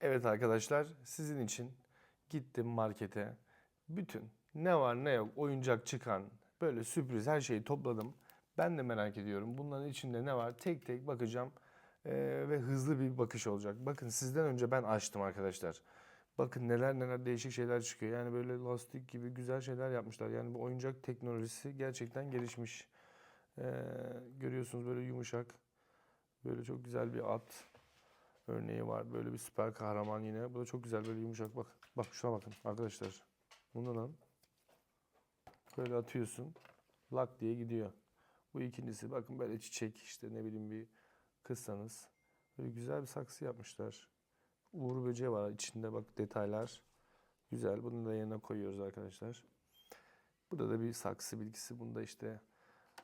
Evet arkadaşlar sizin için gittim markete. Bütün ne var ne yok oyuncak çıkan böyle sürpriz her şeyi topladım. Ben de merak ediyorum bunların içinde ne var tek tek bakacağım Ee, ve hızlı bir bakış olacak. Bakın sizden önce ben açtım arkadaşlar. Bakın neler neler değişik şeyler çıkıyor. Yani böyle lastik gibi güzel şeyler yapmışlar. Yani bu oyuncak teknolojisi gerçekten gelişmiş. Ee, görüyorsunuz böyle yumuşak böyle çok güzel bir at örneği var. Böyle bir süper kahraman yine. Bu da çok güzel böyle yumuşak bak. Bak şuna bakın arkadaşlar. Bunu lan böyle atıyorsun. Lak diye gidiyor. Bu ikincisi bakın böyle çiçek işte ne bileyim bir kızsanız. Böyle güzel bir saksı yapmışlar. Uğur böceği var içinde bak detaylar. Güzel. Bunu da yerine koyuyoruz arkadaşlar. Burada da bir saksı bilgisi. Bunu da işte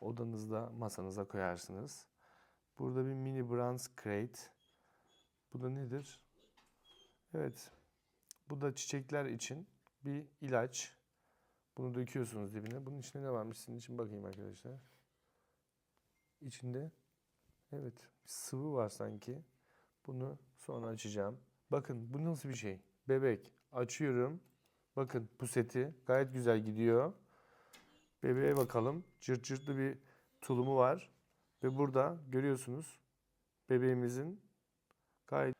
odanızda masanıza koyarsınız. Burada bir mini bronze crate. Bu da nedir? Evet. Bu da çiçekler için bir ilaç. Bunu döküyorsunuz dibine. Bunun içinde ne varmış sizin için bakayım arkadaşlar. İçinde evet sıvı var sanki. Bunu sonra açacağım. Bakın bu nasıl bir şey? Bebek. Açıyorum. Bakın puseti gayet güzel gidiyor. Bebeğe bakalım. Cırt cırtlı bir tulumu var. Ve burada görüyorsunuz bebeğimizin gayet...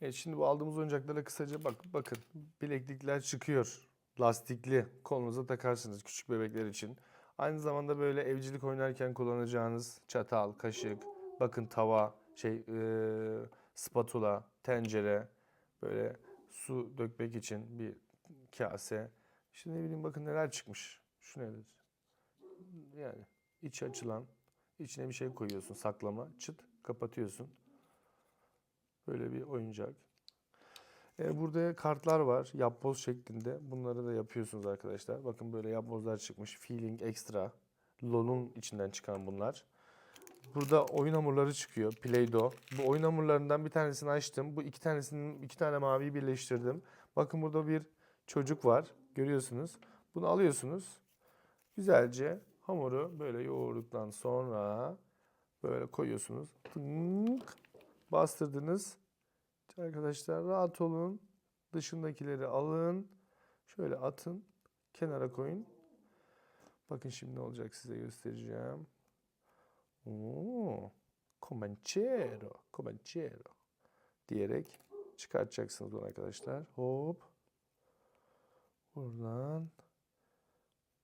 Evet şimdi bu aldığımız oyuncaklara kısaca bak bakın bileklikler çıkıyor. Lastikli kolunuza takarsınız küçük bebekler için. Aynı zamanda böyle evcilik oynarken kullanacağınız çatal, kaşık, bakın tava, şey eee, spatula, tencere, böyle su dökmek için bir kase. İşte ne bileyim bakın neler çıkmış. Şu nedir? Yani iç açılan, içine bir şey koyuyorsun saklama, çıt kapatıyorsun. Böyle bir oyuncak. E, burada kartlar var yapboz şeklinde. Bunları da yapıyorsunuz arkadaşlar. Bakın böyle yapbozlar çıkmış. Feeling Extra. LOL'un içinden çıkan bunlar. Burada oyun hamurları çıkıyor. Play-Doh. Bu oyun hamurlarından bir tanesini açtım. Bu iki tanesinin iki tane maviyi birleştirdim. Bakın burada bir çocuk var. Görüyorsunuz. Bunu alıyorsunuz. Güzelce hamuru böyle yoğurduktan sonra böyle koyuyorsunuz. Tınk, bastırdınız. Arkadaşlar rahat olun. Dışındakileri alın. Şöyle atın. Kenara koyun. Bakın şimdi ne olacak size göstereceğim. Oo, Comanchero, Comanchero diyerek çıkartacaksınız bunu arkadaşlar. Hop. Buradan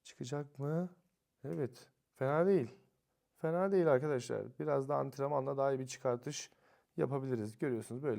çıkacak mı? Evet. Fena değil. Fena değil arkadaşlar. Biraz da antrenmanla daha iyi bir çıkartış yapabiliriz. Görüyorsunuz böyle.